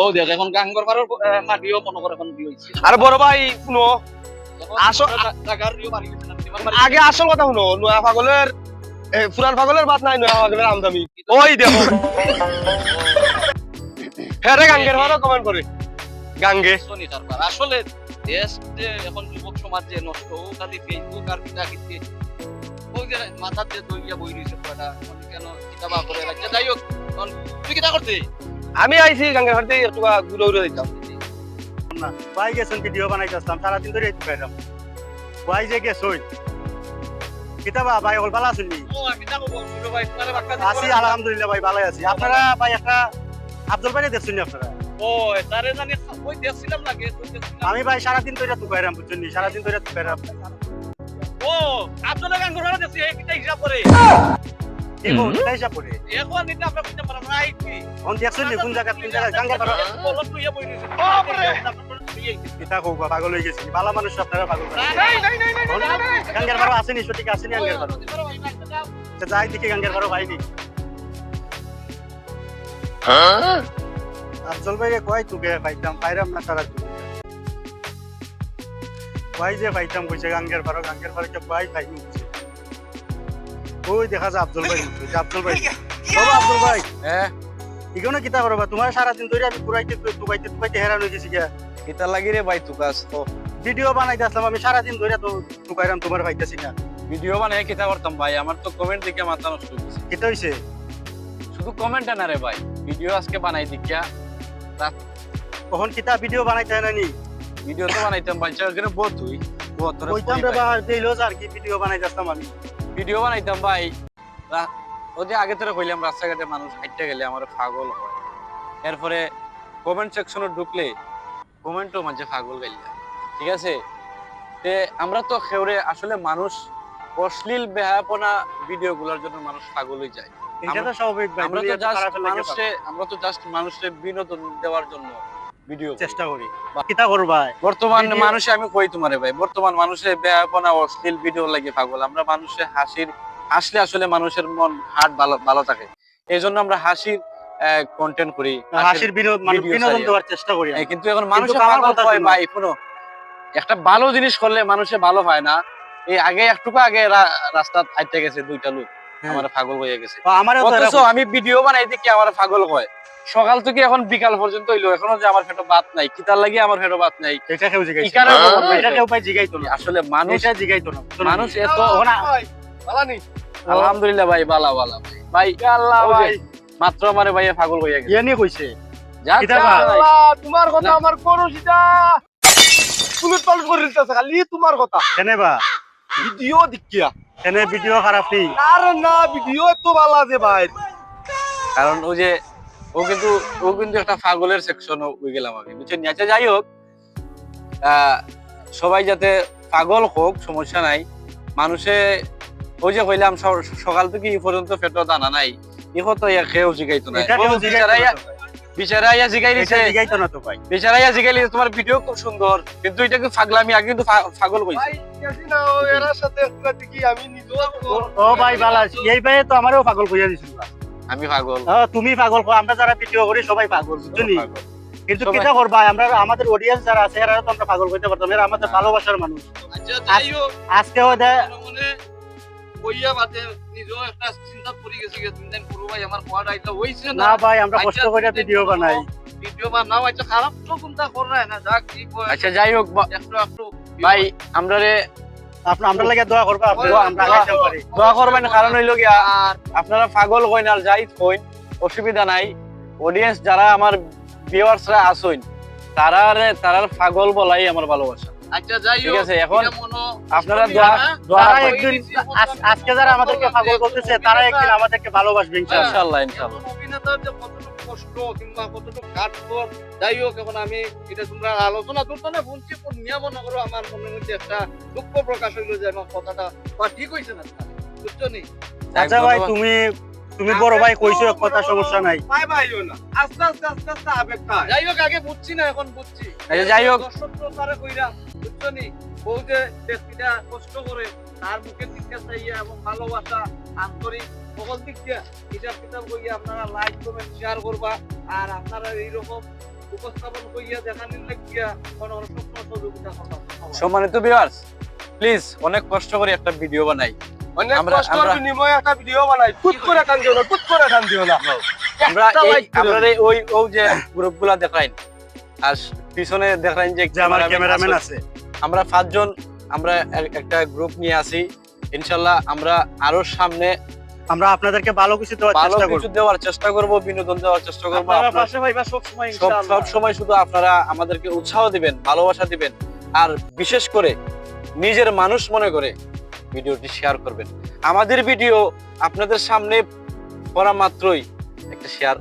ও দেখ এখন গাঙ্গর পাড়ার মাটিও মনে করে এখন হয়েছে আর বড় ভাই শুনো। আগে আসল কথা শুনো নয়া পাগলের পুরান পাগলের বাদ নাই নয়া পাগলের আমদামি ওই দেখো। হ্যাঁ রে গাঙ্গের ভালো কমেন্ট করে। গাঙ্গে। আসলে দেশ যে এখন যুবক সমাজ যে নষ্ট ও খালি ফেসবুক আর কিটা কিনতে ওই যে মাথার যে দইয়া বই রয়েছে কেন কিতাবা করে রাখছে? যাই হোক তুই কিটা করতে আমি আইছি গাঙ্গের ভাড়তে একটু ঘুরে ঘুরে দিতাম ভাই গেছেন ভিডিও বানাইতে আসলাম সারাদিন ধরে ভাই যে গেছই। কিতাবা ভাই হল ভালো আছেন আছি আলহামদুলিল্লাহ ভাই ভালো আছি। আপনারা ভাই একটা আব্দুল ভাই দেখছেন আপনারা? আমি ভাই সারাদিন ধরে তো খাইলাম বুঝছেন? সারাদিন ধরে তো খাইলাম ও দেখছি কিটা হিসাব করে। এখন খাইসা পড়ে এখন এটা আমরা কিটা পারা রাইট কি এখন দেখছেন নি কোন জায়গা কোন জায়গা গাঙ্গের বারো বলত লইয়া বই রয়েছে কিতা কো পাগল হয়ে গেছি। ভালো মানুষ আপনারা পাগল নাই নাই নাই নাই গাঙ্গের বারো আসেনি সঠিক আসেনি গাঙ্গের বারো। যাই দেখি গাঙ্গের বারো ভাই নি আফজল ভাই কয় তুকে পাইতাম? পাইরাম না সারা ভাই যে পাইতাম কইছে গাঙ্গের বারো গাঙ্গের বারো কে ভাই পাইনি ওই দেখা যায় আফজল ভাই আফজল ভাই। বাবা আফজল ভাই। হ্যাঁ? ইগোনো কিতা করবা? তোমার সারাদিন ধরে আমি পুরাইতে তুবাইতে তুবাইতে হেরান হয়ে গেছি গিয়া। কিতা লাগি রে ভাই তুকাস তো ভিডিও বানাইতে আসলাম আমি সারাদিন ধরে তো তুকাইরাম তোমার পাইতেছি না ভিডিও বানায় কিতা করতাম ভাই? আমার তো কমেন্ট দেখে মাথা নষ্ট গেছে কিতা হইছে? শুধু কমেন্ট না রে ভাই ভিডিও আজকে বানাই দিকিয়া কখন কিতা ভিডিও বানাইতে হয় না নি? ভিডিও তো বানাইতাম ভাই চাকরি বহুত তুই বহুত তোরে কইতাম রে বা দিলো আর কি ভিডিও বানাইতে আসলাম আমি। ভিডিও বানাইতাম ভাই। ওই যে আগে তোরা কইলাম রাস্তাঘাটে মানুষ হাঁটতে গেলে আমার পাগল হয়। এরপরে কমেন্ট সেকশনে ঢুকলে কমেন্টও মাঝে পাগল গাইলা। ঠিক আছে? তে আমরা তো খেউরে আসলে মানুষ অশ্লীল বেহাপনা ভিডিও গুলোর জন্য মানুষ পাগল হয়ে যায়। এটা তো স্বাভাবিক ভাই আমরা তো জাস্ট মানুষে আমরা তো জাস্ট মানুষের বিনোদন দেওয়ার জন্য ভিডিও চেষ্টা করি। কিতা করবা বর্তমান মানুষে আমি কই তোমারে ভাই? বর্তমান বেয়াপনা অশ্লীল ভিডিও লাগে পাগল। আমরা হাসির হাসলে আসলে মানুষের মন হার্ট ভালো ভালো থাকে। এই জন্য আমরা হাসির কন্টেন্ট করি হাসির বিনোদন মানে video বিনোদন দেওয়ার চেষ্টা করি আমি। কিন্তু এখন মানুষ আমার কথা হয় ভাই শোনো। একটা ভালো জিনিস করলে মানুষে ভালো হয় না। এই আগে একটুকু আগে রাস্তা আইতে গেছে দুইটা লোক। হ্যাঁ। আমার পাগল হয়ে গেছে। আমারও অথচ আমি ভিডিও বানাই দেখি আমার পাগল হয় সকাল থেকে এখন বিকাল পর্যন্ত হইল এখনও যে আমার পেটে ভাত নাই কিতার লাগি আমার পেটে ভাত নাই। এটা কেউ ইকারের এটা কেউ ভাই জিগাইতো না। আসলে মানুষ এটা জিগাইতো না। মানুষ এত বালানি আলহামদুলিল্লাহ ভাই বালা বালা ভাই। ভাই আল্লাহ ভাই মাত্র আমারে ভাই পাগল হয়ে গেছে। ইয়া নিয়ে কইছে। তোমার কথা না। আমার সিটা পুলিশ পালস করে দিতেছে খালি তোমার কথা। কেনে বা? ভিডিও দেখিয়া। কেনে ভিডিও খারাপ নেই। আর না ভিডিও তো ভালো আছে ভাই। কারণ ও যে ও কিন্তু ও কিন্তু একটা পাগলের সেকশন হয়ে গেলাম আমি বুঝছেন? আচ্ছা যাই হোক আহ, সবাই যাতে পাগল হোক সমস্যা নাই। মানুষে ওই যে কইলাম সকাল থেকে এই পর্যন্ত পেট দানা নাই ইহো তো ইয়া খেয়েও জিগাইতো না। এটা বিচারাইয়া তো জিগাই দিছে। জিগাইতো না তো ভাই। বিচারাইয়া জিগাই দিছে। তোমার ভিডিও খুব সুন্দর। কিন্তু এটাকে ফাগলামি? আগে কিন্তু পাগল কইছে। ভাই না ও এর সাথে একটা দেখি আমি নিজেও ও- ভাই এই ভাই তো আমারও পাগল কইয়া দিছিল আমি পাগল হ্যাঁ তুমি পাগল কো আমরা যারা ভিডিও করি সবাই পাগল বুঝছ নি? কিন্তু কিটা করবা আমরা আমাদের অডিয়েন্স যারা আছে এরা তো আমরা পাগল কইতে পারতাম এরা আমাদের ভালোবাসার মানুষ। আচ্ছা আজকে মনে কইয়া বাদে নিজেও একটা চিন্তা পড়ে গেছি ভাই আমার হইছে না? না ভাই আমরা কষ্ট করে ভিডিও বানাই। ভিডিও বানাও আচ্ছা খারাপ তো চিন্তা কর না না যাক কি আচ্ছা যাই হোক একটু একটু ভাই আমরা রে আপনি আমরা লাগে দোয়া করবা আপনি আমরা আগাইতে পারি। দোয়া করবেন কারণ হইল গিয়া আর আপনারা পাগল কইন আর যাই কইন অসুবিধা নাই। অডিয়েন্স যারা আমার ভিউয়ার্সরা আসুন তারা তারার পাগল বলাই আমার ভালোবাসা। আচ্ছা যাই ঠিক আছে, এখন আপনারা দোয়া- দোয়া একদিন আজকে যারা আমাদেরকে পাগল করতেছে তারা একদিন আমাদেরকে ভালোবাসবে ইনশাআল্লাহ। ইনশাআল্লাহ। অভিনেতার যে কতটুকু কষ্ট কিংবা কতটুকু কাঠখড় যাই হোক এখন আমি এটা তোমরা আলোচনা করতো না শুনছি নিয়ে মনে করো আমার মনের মধ্যে একটা দুঃখ প্রকাশ হইল যে আমার কথাটা বা ঠিক হয়েছে না। বুঝছ নি? আচ্ছা ভাই তুমি তুমি বড় ভাই কইছো এক কথা সমস্যা নাই। ভাই ভাইও না। আস্তে আস্তে আস্তে আস্তে আবেগ খায় যাই হোক আগে বুঝছি না এখন বুঝছি। আচ্ছা, যাই হোক। দর্শক প্রচারে কইরা বুঝছ নি? বউ যে ব্যক্তিটা কষ্ট করে তার মুখের দিকে চাইয়া এবং ভালোবাসা আন্তরিক সকল দিক দিয়ে হিসাব কিতাব করিয়া আপনারা লাইক কমেন্ট শেয়ার করবা। আর আপনারা এইরকম উপস্থাপন করিয়া দেখানির লাগিয়া কোনো সহযোগিতা করবা। সম্মানিত ভিউয়ার্স প্লিজ অনেক কষ্ট করে একটা ভিডিও বানাই। অনেক আমরা- বিনিময়ে একটা ভিডিও বানাই। কুত করে কান দিও না কুত করে কান দিও না। আমরা একটা এই like করে আমরা ওই ওই যে গ্রুপগুলা দেখাইন আর পিছনে দেখাইন যে যে আমার ক্যামেরাম্যান আছে। আছে। আমরা পাঁচজন আমরা একটা গ্রুপ নিয়ে আসি ইনশাল্লাহ আমরা আরও সামনে আমরা আপনাদেরকে ভালো কিছু দেওয়ার চেষ্টা কিছু করব। দেওয়ার চেষ্টা করব বিনোদন দেওয়ার চেষ্টা করব। আপনারা পাশে ভাইবা সব সময় ইনশাআল্লাহ সব সময় শুধু আপনারা আমাদেরকে উৎসাহ দিবেন ভালোবাসা দিবেন। আর বিশেষ করে নিজের মানুষ মনে করে ভিডিওটি শেয়ার করবেন। আমাদের ভিডিও আপনাদের সামনে পড়া মাত্রই একটা শেয়ার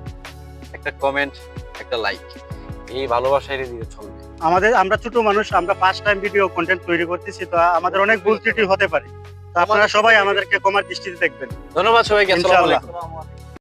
একটা কমেন্ট একটা লাইক এই ভালোবাসায় দিয়ে চলবে। আমাদের আমরা ছোট মানুষ আমরা ফার্স্ট টাইম ভিডিও কন্টেন্ট তৈরি করতেছি তো আমাদের অনেক ভুল ত্রুটি হতে পারে। তো আপনারা সবাই আমাদেরকে কমার দৃষ্টিতে দেখবেন। ধন্যবাদ সবাইকে আসসালামু আলাইকুম।